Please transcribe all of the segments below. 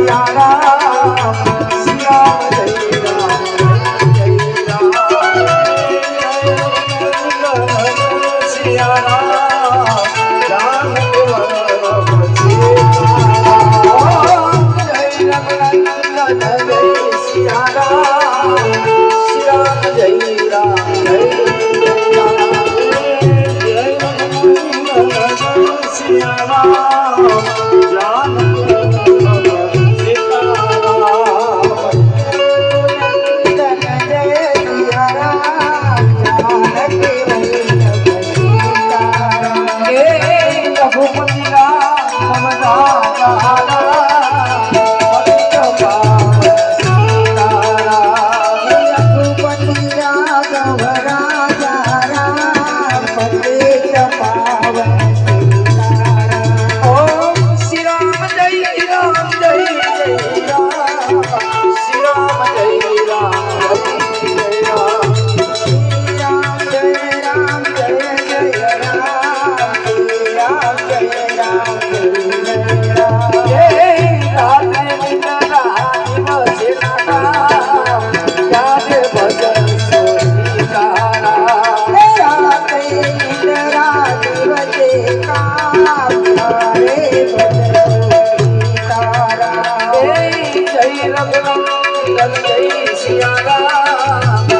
સિયા રામ जय रघुनाथ जय सिया राम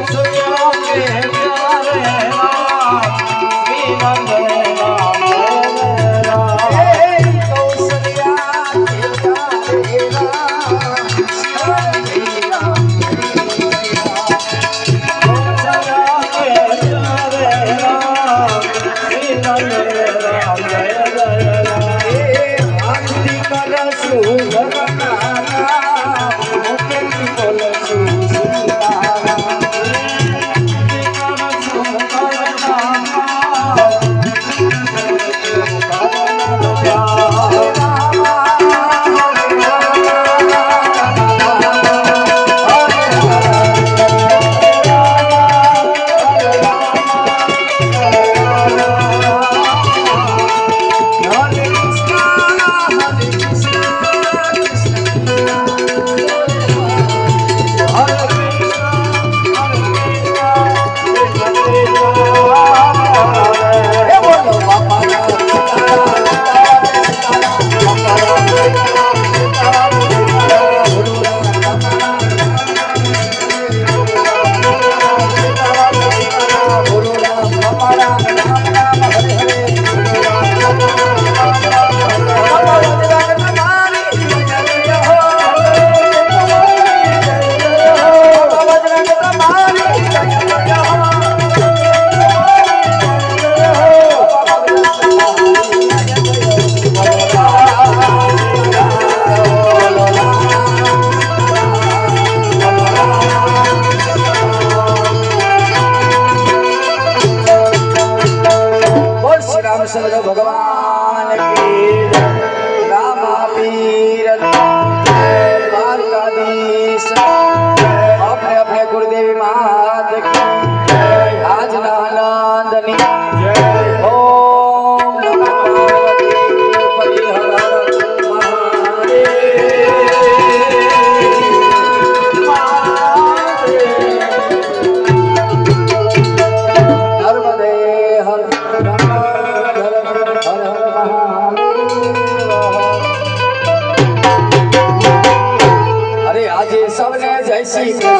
Yeah. ગુરુદેવી મહારાજ આજ નાનંદની see.